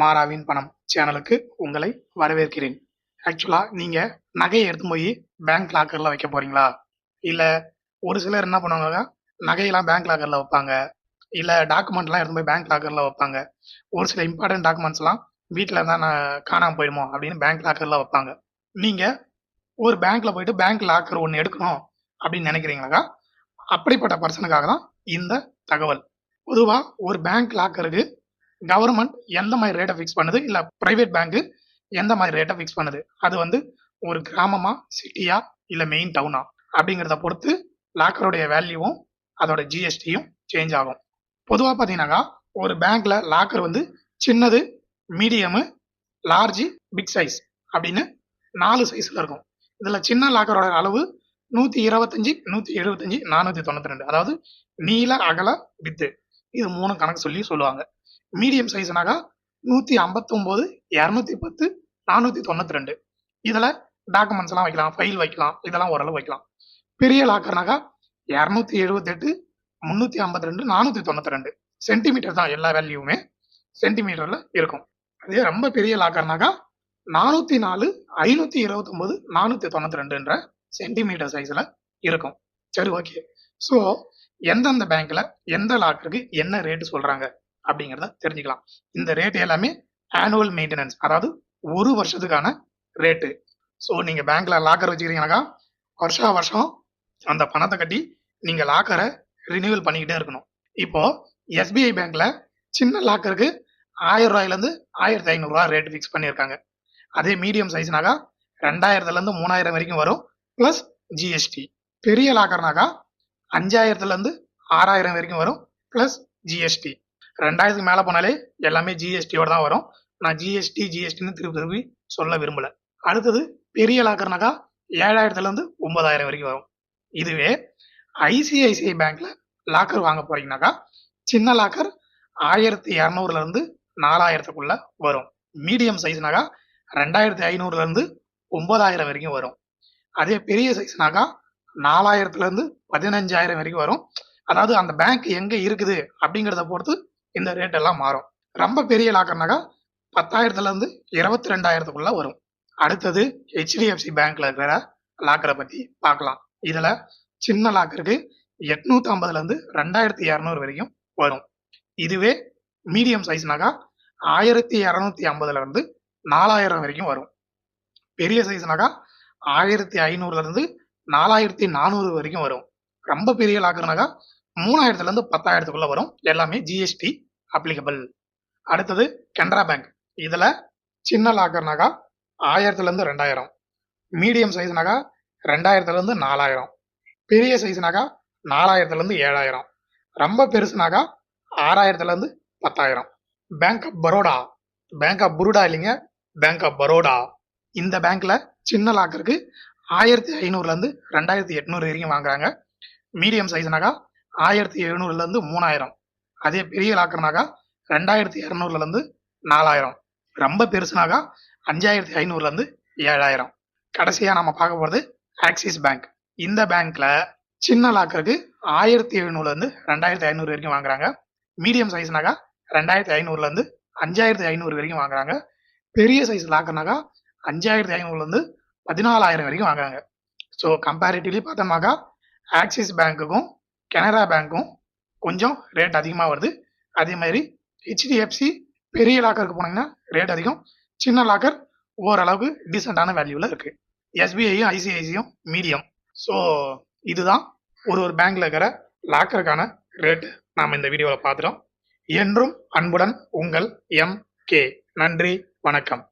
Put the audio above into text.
மாறாவின் பணம் சேனலுக்கு உங்களை வரவேற்கிறேன். ஆக்சுவலாக நீங்கள் நகையை எடுத்து போய் பேங்க் லாக்கரில் வைக்க போகிறீங்களா இல்லை ஒரு சிலர் என்ன பண்ணுவாங்க நகையெல்லாம் பேங்க் லாக்கரில் வைப்பாங்க. இல்லை டாக்குமெண்ட்லாம் எடுத்து போய் பேங்க் லாக்கரில் வைப்பாங்க. ஒரு சில இம்பார்ட்டன்ட் டாக்குமெண்ட்ஸ்லாம் வீட்டில் இருந்தால் நான் காணாமல் போயிடுமோ அப்படின்னு பேங்க் லாக்கரில் வைப்பாங்க. நீங்கள் ஒரு பேங்க்கில் போயிட்டு பேங்க் லாக்கர் ஒன்று எடுக்கணும் அப்படின்னு நினைக்கிறீங்களாக்கா அப்படிப்பட்ட பர்சனுக்காக தான் இந்த தகவல். பொதுவாக ஒரு பேங்க் லாக்கருக்கு கவர்மெண்ட் எந்த மாதிரி ரேட்டை ஃபிக்ஸ் பண்ணுது? இல்லை ப்ரைவேட் பேங்க்கு எந்த மாதிரி ரேட்டை ஃபிக்ஸ் பண்ணுது? அது வந்து ஒரு கிராமமா சிட்டியா இல்லை மெயின் டவுனா அப்படிங்கிறத பொறுத்து லாக்கருடைய வேல்யூவும் அதோட ஜிஎஸ்டியும் சேஞ்ச் ஆகும். பொதுவாக பார்த்தீங்கன்னாக்கா ஒரு பேங்க்ல லாக்கர் வந்து சின்னது மீடியமு லார்ஜ் பிக் சைஸ் அப்படின்னு நாலு சைஸில் இருக்கும். இதில் சின்ன லாக்கரோட அளவு நூற்றி இருபத்தஞ்சி நூற்றி எழுபத்தஞ்சி நானூற்றி தொண்ணூற்றி ரெண்டு. அதாவது நீல அகல வித்து இது மூணு கணக்கு சொல்லி சொல்லுவாங்க. மீடியம் சைஸ்னாக்கா நூற்றி ஐம்பத்தொம்போது இரநூத்தி பத்து நானூற்றி தொண்ணூற்றி ரெண்டு இதில் டாக்குமெண்ட்ஸ்லாம் வைக்கலாம் ஃபைல் வைக்கலாம் இதெல்லாம் ஓரளவு வைக்கலாம். பெரிய லாக்கர்னாக்கா இரநூத்தி எழுபத்தெட்டு முந்நூற்றி ஐம்பத்தி ரெண்டு நானூற்றி தொண்ணூற்றி ரெண்டு சென்டிமீட்டர் தான் எல்லா வேல்யூமே சென்டிமீட்டரில் இருக்கும். அதே ரொம்ப பெரிய லாக்கர்னாக்கா நானூற்றி நாலு ஐநூற்றி இருபத்தொம்போது நானூற்றி தொண்ணூற்றி ரெண்டுன்ற சென்டிமீட்டர் சைஸில் இருக்கும். சரி ஓகே ஸோ எந்தெந்த பேங்க்கில் எந்த லாக்கருக்கு என்ன ரேட்டு சொல்கிறாங்க அப்படிங்கிறத தெரிஞ்சுக்கலாம். இந்த ரேட் எல்லாமே ஆனுவல் மெயின்டெனன்ஸ் அதாவது ஒரு வருஷத்துக்கான ரேட்டு ஸோ நீங்கள் பேங்க்கில் லாக்கர் வச்சுக்கிறீங்கனாக்கா வருஷா வருஷம் அந்த பணத்தை கட்டி நீங்கள் லாக்கரை ரினியூவல் பண்ணிக்கிட்டே இருக்கணும். இப்போது எஸ்பிஐ பேங்க்கில் சின்ன லாக்கருக்கு ஆயிரம் ரூபாயிலேருந்து ஆயிரத்தி ஐநூறுரூவா ரேட் ஃபிக்ஸ் பண்ணியிருக்காங்க. அதே மீடியம் சைஸ்னாக்கா ரெண்டாயிரத்துலேருந்து மூணாயிரம் வரைக்கும் வரும். ப்ளஸ் ஜிஎஸ்டி பெரிய லாக்கர்னாக்கா அஞ்சாயிரத்துலேருந்து ஆறாயிரம் வரைக்கும் வரும். ப்ளஸ் ஜிஎஸ்டி ரெண்டாயிரத்துக்கு மேலே போனாலே எல்லாமே ஜிஎஸ்டியோட தான் வரும். நான் ஜிஎஸ்டி ஜிஎஸ்டின்னு திருப்பி திருப்பி சொல்ல விரும்பலை. அடுத்தது பெரிய லாக்கர்னாக்கா ஏழாயிரத்துலேருந்து ஒன்பதாயிரம் வரைக்கும் வரும். இதுவே ஐசிஐசிஐ பேங்க்ல லாக்கர் வாங்க போறீங்கனாக்கா சின்ன லாக்கர் ஆயிரத்தி இரநூறுலேருந்து நாலாயிரத்துக்குள்ள வரும். மீடியம் சைஸ்னாக்கா ரெண்டாயிரத்தி ஐநூறுலேருந்து ஒன்பதாயிரம் வரைக்கும் வரும். அதே பெரிய சைஸ்னாக்கா நாலாயிரத்துலேருந்து பதினஞ்சாயிரம் வரைக்கும் வரும். அதாவது அந்த பேங்க் எங்கே இருக்குது அப்படிங்கிறத பொறுத்து இந்த ரேட் எல்லாம் மாறும். ரொம்ப பெரிய லாக்கர்னாக்கா பத்தாயிரத்துலேருந்து இருபத்தி ரெண்டாயிரத்துக்குள்ள வரும். அடுத்தது ஹெச்டிஎஃப்சி பேங்க்ல இருக்கிற லாக்கரை பற்றி பார்க்கலாம். இதில் சின்ன லாக்கருக்கு எட்நூத்தி ஐம்பதுலேருந்து ரெண்டாயிரத்தி இரநூறு வரைக்கும் வரும். இதுவே மீடியம் சைஸ்னாக்கா ஆயிரத்தி இரநூத்தி ஐம்பதுலேருந்து நாலாயிரம் வரைக்கும் வரும். பெரிய சைஸ்னாக்கா ஆயிரத்தி ஐநூறுலேருந்து நாலாயிரத்தி நானூறு வரைக்கும் வரும். ரொம்ப பெரிய லாக்கர்னாக்கா மூணாயிரத்துலேருந்து பத்தாயிரத்துக்குள்ளே வரும். எல்லாமே ஜிஎஸ்டி அப்ளிகபிள் அடுத்தது கனரா பேங்க் இதில் சின்ன லாக்கர்னாக்கா ஆயிரத்துலேருந்து ரெண்டாயிரம். மீடியம் சைஸ்னாக்கா ரெண்டாயிரத்துலேருந்து நாலாயிரம். பெரிய சைஸ்னாக்கா நாலாயிரத்துலேருந்து ஏழாயிரம். ரொம்ப பெருசுனாக்கா ஆறாயிரத்துலேருந்து பத்தாயிரம். Bank of Baroda bank of புருடா இல்லைங்க பேங்க் ஆஃப் பரோடா இந்த பேங்க்கில் சின்ன லாக்கருக்கு ஆயிரத்தி ஐநூறுலேருந்து ரெண்டாயிரத்தி எட்நூறு வரைக்கும் வாங்குறாங்க. மீடியம் சைஸ்னாக்கா ஆயிரத்தி எழுநூறுலேருந்து மூணாயிரம். அதே பெரிய லாக்கர்னாக்கா ரெண்டாயிரத்தி இரநூறுலேருந்து நாலாயிரம். ரொம்ப பெருசுனாக்கா அஞ்சாயிரத்தி ஐநூறுலேருந்து ஏழாயிரம். கடைசியாக நம்ம பார்க்க போகிறது ஆக்சிஸ் பேங்க் இந்த பேங்க்கில் சின்ன லாக்கருக்கு ஆயிரத்தி எழுநூறுலேருந்து ரெண்டாயிரத்தி ஐநூறு வரைக்கும் வாங்குறாங்க. மீடியம் சைஸ்னாக்கா ரெண்டாயிரத்தி ஐநூறுலேருந்து அஞ்சாயிரத்தி ஐநூறு வரைக்கும் வாங்குறாங்க. பெரிய சைஸ் லாக்கர்னாக்கா அஞ்சாயிரத்தி ஐநூறுலேருந்து பதினாலாயிரம் வரைக்கும் வாங்குறாங்க. ஸோ கம்பேரிட்டிவ்லி பார்த்தோம்னாக்கா ஆக்சிஸ் பேங்க்குக்கும் கனரா பேங்க்கும் கொஞ்சம் ரேட் அதிகமாக வருது. அதே மாதிரி ஹெச்டிஎஃப்சி பெரிய லாக்கருக்கு போனீங்கன்னா ரேட் அதிகம். சின்ன லாக்கர் ஓரளவுக்கு டீசெண்டான வேல்யூவில் இருக்குது எஸ்பிஐயும் ஐசிஐசியும் மீடியம் ஸோ இதுதான் ஒரு ஒரு பேங்க்கில் இருக்கிற லாக்கருக்கான ரேட்டு நாம் இந்த வீடியோவில் பார்த்துட்டோம். என்றும் அன்புடன் உங்கள் எம் கே நன்றி வணக்கம்.